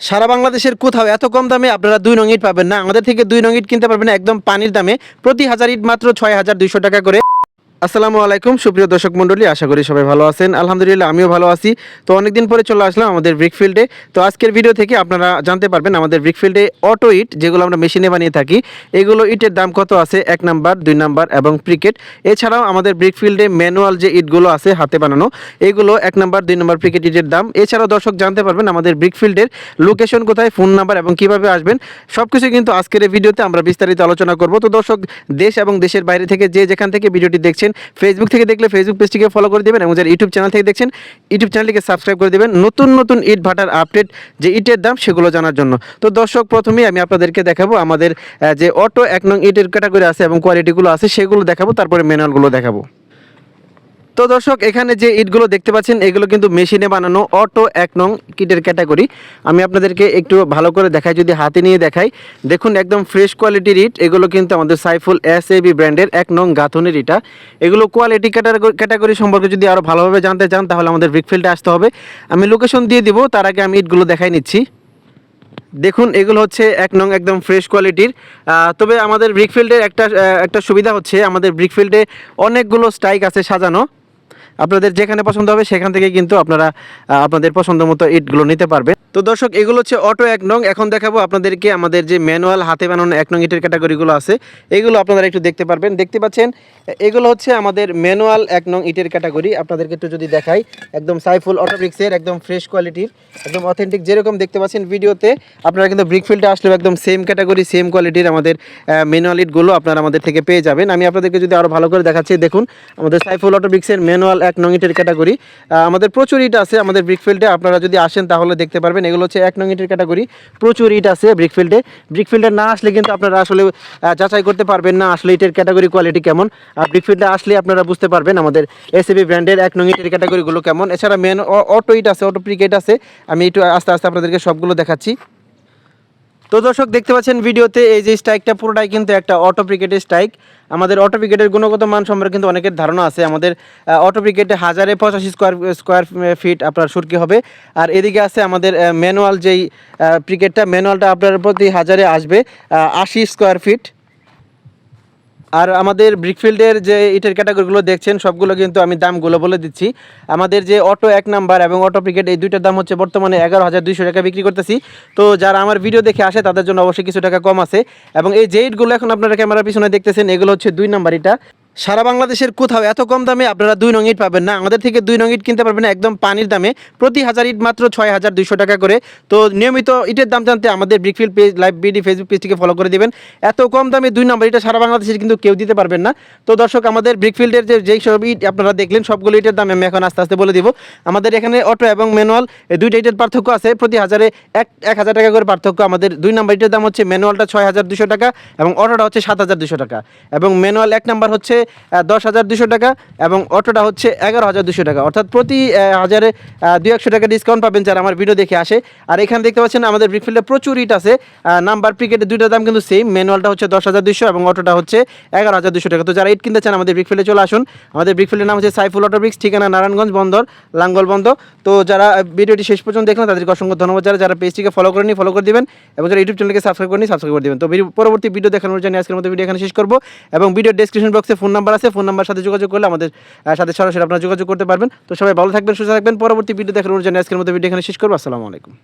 সারা বাংলাদেশের কোথাও এত কম দামে আপনারা দুই নং ইট পাবেন না। আমাদের থেকে দুই নং ইট কিনতে পারবেন একদম পানির দামে। প্রতি হাজার ইট মাত্র ছয় হাজার দুইশো টাকা করে। আসসালামু আলাইকুম, সুপ্রিয় দর্শক মণ্ডলী, আশা করি সবাই ভালো আছেন। আলহামদুলিল্লাহ, আমিও ভালো আছি। তো অনেকদিন পরে চলে আসলাম আমাদের ব্রিকফিল্ডে তো আজকের ভিডিও থেকে আপনারা জানতে পারবেন, আমাদের ব্রিকফিল্ডে অটো ইট যেগুলো আমরা মেশিনে বানিয়ে থাকি, এগুলো ইটের দাম কত আছে? এক নাম্বার দুই নাম্বার এবং প্রিকেট এছাড়াও আমাদের ব্রিকফিল্ডে ম্যানুয়াল যে ইটগুলো আছে হাতে বানানো, এগুলো এক নাম্বার দুই নাম্বার প্রিকেট ইটের দাম। এছাড়াও দর্শক জানতে পারবেন, আমাদের ব্রিকফিল্ডের লোকেশন কোথায় ফোন নাম্বার এবং কীভাবে আসবেন সব কিছু কিন্তু আজকের ভিডিওতে আমরা বিস্তারিত আলোচনা করব। তো দর্শক, দেশ এবং দেশের বাইরে থেকে যে যেখান থেকে ভিডিওটি দেখছেন ফেসবুক থেকে দেখলে ফেসবুক পেজটিকে ফলো করে দেবেন এবং যারা ইউটিউব চ্যানেল থেকে দেখছেন ইউটিউব চ্যানেলটিকে সাবস্ক্রাইব করে দেবেন। নতুন নতুন ইট ভাটার আপডেট যে ইটের দাম, সেগুলো জানার জন্য। তো দর্শক, প্রথমেই আমি আপনাদেরকে দেখাবো আমাদের যে অটো এক নং ইটের ক্যাটাগরি আছে এবং কোয়ালিটিগুলো আছে, সেগুলো দেখাবো, তারপরে ম্যানুয়ালগুলো দেখাবো। তো দর্শক, এখানে যে ইটগুলো দেখতে পাচ্ছেন, এগুলো কিন্তু মেশিনে বানানো অটো এক নং কিটের ক্যাটাগরি। আমি আপনাদেরকে একটু ভালো করে দেখাই, যদি হাতে নিয়ে দেখাই। দেখুন, একদম ফ্রেশ কোয়ালিটির ইট। এগুলো কিন্তু আমাদের সাইফুল এস এ বি ব্র্যান্ডের এক নং গাঁথনের ইটা। এগুলো কোয়ালিটি ক্যাটাগরি সম্পর্কে যদি আরও ভালোভাবে জানতে চান, তাহলে আমাদের ব্রিকফিল্ডে আসতে হবে। আমি লোকেশন দিয়ে দিব, তার আগে আমি ইটগুলো দেখাই নিচ্ছি। দেখুন, এগুলো হচ্ছে এক নং একদম ফ্রেশ কোয়ালিটির। তবে আমাদের ব্রিকফিল্ডের একটা একটা সুবিধা হচ্ছে, আমাদের ব্রিকফিল্ডে অনেকগুলো স্ট্রাইক আছে সাজানো। আপনাদের যেখানে পছন্দ হবে, সেখান থেকে কিন্তু আপনারা আপনাদের পছন্দ মতো ইটগুলো নিতে পারবেন। তো দর্শক, এগুলো হচ্ছে অটো এক নং। এখন দেখাবো আপনাদেরকে আমাদের যে ম্যানুয়াল হাতে বানানো এক নং ইটের ক্যাটাগরিগুলো আছে। এগুলো আপনারা একটু দেখতে পারবেন। দেখতে পাচ্ছেন, এগুলো হচ্ছে আমাদের ম্যানুয়াল এক নং ইটের ক্যাটাগরি। আপনাদেরকে একটু যদি দেখাই, একদম সাইফুল অটোব্রিক্সের একদম ফ্রেশ কোয়ালিটির, একদম অথেন্টিক যেরকম দেখতে পাচ্ছেন ভিডিওতে, আপনারা কিন্তু ব্রিকফিল্ডে আসলেও একদম সেম ক্যাটাগরি, সেম কোয়ালিটির আমাদের ম্যানুয়াল ইটগুলো আপনারা আমাদের থেকে পেয়ে যাবেন। আমি আপনাদেরকে যদি আরও ভালো করে দেখাচ্ছি, দেখুন, আমাদের সাইফুল অটোব্রিক্সের ম্যানুয়াল এক নং ইটের ক্যাটাগরি আমাদের প্রচুর ইট আছে আমাদের ব্রিকফিল্ডে আপনারা যদি আসেন তাহলে দেখতে পারবেন, এগুলো হচ্ছে এক নং ইটের ক্যাটাগরি। প্রচুর ইট আছে ব্রিকফিল্ডে ব্রিকফিল্ডে না আসলে কিন্তু আপনারা আসলে যাচাই করতে পারবেন না আসলে ইটের ক্যাটাগরি কোয়ালিটি কেমন। আর ব্রিকফিল্ডে আসলে আপনারা বুঝতে পারবেন আমাদের এসএবি ব্র্যান্ডের এক নং ইটের ক্যাটাগরিগুলো কেমন। এছাড়া মেন অটো ইট আছে, অটো প্রিকেট আছে। আমি একটু আস্তে আস্তে আপনাদেরকে সবগুলো দেখাচ্ছি। তো দর্শক, দেখতে পাচ্ছেন ভিডিওতে এই যে স্ট্রাইকটা পুরোটাই কিন্তু একটা অটো ক্রিকেটের স্ট্রাইক আমাদের অটো ক্রিকেটের গুণগত মান সম্পর্কে কিন্তু অনেকের ধারণা আছে। আমাদের অটো ক্রিকেটে হাজারে পঁচাশি স্কোয়ার স্কোয়ার ফিট আপনার সুরকি হবে। আর এদিকে আছে আমাদের ম্যানুয়াল যেই ক্রিকেটটা ম্যানুয়ালটা আপনার প্রতি হাজারে আসবে আশি স্কোয়ার ফিট আর আমাদের ব্রিকফিল্ডের যে ইটের ক্যাটাগরিগুলো দেখছেন, সবগুলো কিন্তু আমি দামগুলো বলে দিচ্ছি। আমাদের যে অটো এক নাম্বার এবং অটো প্রিকেট এই দুইটার দাম হচ্ছে বর্তমানে এগারো হাজার দুইশো টাকা বিক্রি করতেছি। তো যারা আমার ভিডিও দেখে আসে, তাদের জন্য অবশ্যই কিছু টাকা কম আছে। এবং এই যে ইটগুলো এখন আপনারা ক্যামেরার পিছনে দেখতেছেন, এগুলো হচ্ছে দুই নাম্বার ইটা। সারা বাংলাদেশের কোথাও এত কম দামে আপনারা দুই নং ইট পাবেন না। আমাদের থেকে দুই নং ইট কিনতে পারবেন একদম পানির দামে। প্রতি হাজার ইট মাত্র ছয় হাজার দুইশো টাকা করে। তো নিয়মিত ইটের দাম জানতে আমাদের brickfield page live BD Facebook পেজটিকে ফলো করে দেবেন। এত কম দামে দুই নম্বর ইটা সারা বাংলাদেশের কিন্তু কেউ দিতে পারবেন না। তো দর্শক, আমাদের ব্রিকফিল্ডের যে যেই সব ইট আপনারা দেখলেন, সবগুলো ইটের দাম আমি এখন আস্তে আস্তে বলে দিব। আমাদের এখানে অটো এবং ম্যানুয়াল দুইটা ইটের পার্থক্য আছে। প্রতি হাজারে এক এক হাজার টাকা করে পার্থক্য। আমাদের দুই নম্বর ইটের দাম হচ্ছে ম্যানুয়ালটা ছয় হাজার দুশো টাকা এবং অটোটা হচ্ছে সাত হাজার দুশো টাকা। এবং ম্যানুয়াল এক নাম্বার হচ্ছে দশ হাজার দুশো টাকা এবং অটোটা হচ্ছে এগারো হাজার দুশো টাকা। অর্থাৎ প্রতি হাজারে দুই একশো টাকা ডিসকাউন্ট পাবেন যারা আমার ভিডিও দেখে আসে। আর এখানে দেখতে পাচ্ছেন আমাদের ব্রিকফিল্ডে প্রচুর ইট আছে। নাম্বার ক্রিকেটের দুইটার দাম কিন্তু সেম ম্যানুয়ালটা হচ্ছে দশ হাজার দুশো এবং অটোটা হচ্ছে এগারো হাজার দুশো টাকা। তো যারা ইট কিনতে চান আমাদের ব্রিকফিল্ডে চলে আসুন। আমাদের ব্রিকফিল্ডের নাম হচ্ছে সাইফুল অটো ব্রিক্স ঠিকানা নারায়ণগঞ্জ বন্দর, লাঙ্গল বন্ধ তো যারা ভিডিওটি শেষ পর্যন্ত দেখলেন, তাদেরকে অসংখ্য ধন্যবাদ। যারা যারা পেজটিকে ফলো করেনি ফলো করে দিবেন এবং যারা ইউটিউব চ্যানেলকে সাবস্ক্রাইব করেনি সাবস্ক্রাইব করে দিবেন। তো পরবর্তী ভিডিও দেখানোর জন্য আজকের মতো ভিডিও এখানে শেষ করব এবং ভিডিও ডেসক্রিপশন বক্সে ফোন নাম্বার আছে ফোন নাম্বার সাথে যোগাযোগ করলে আমাদের সাথে সরাসরি আপনারা যোগাযোগ করতে পারবেন। তো সবাই ভালো থাকবেন, সুস্থ থাকবেন। পরবর্তী ভিডিও দেখার জন্য আজকের মতো ভিডিও এখানে শেষ করব। আসসালামু আলাইকুম।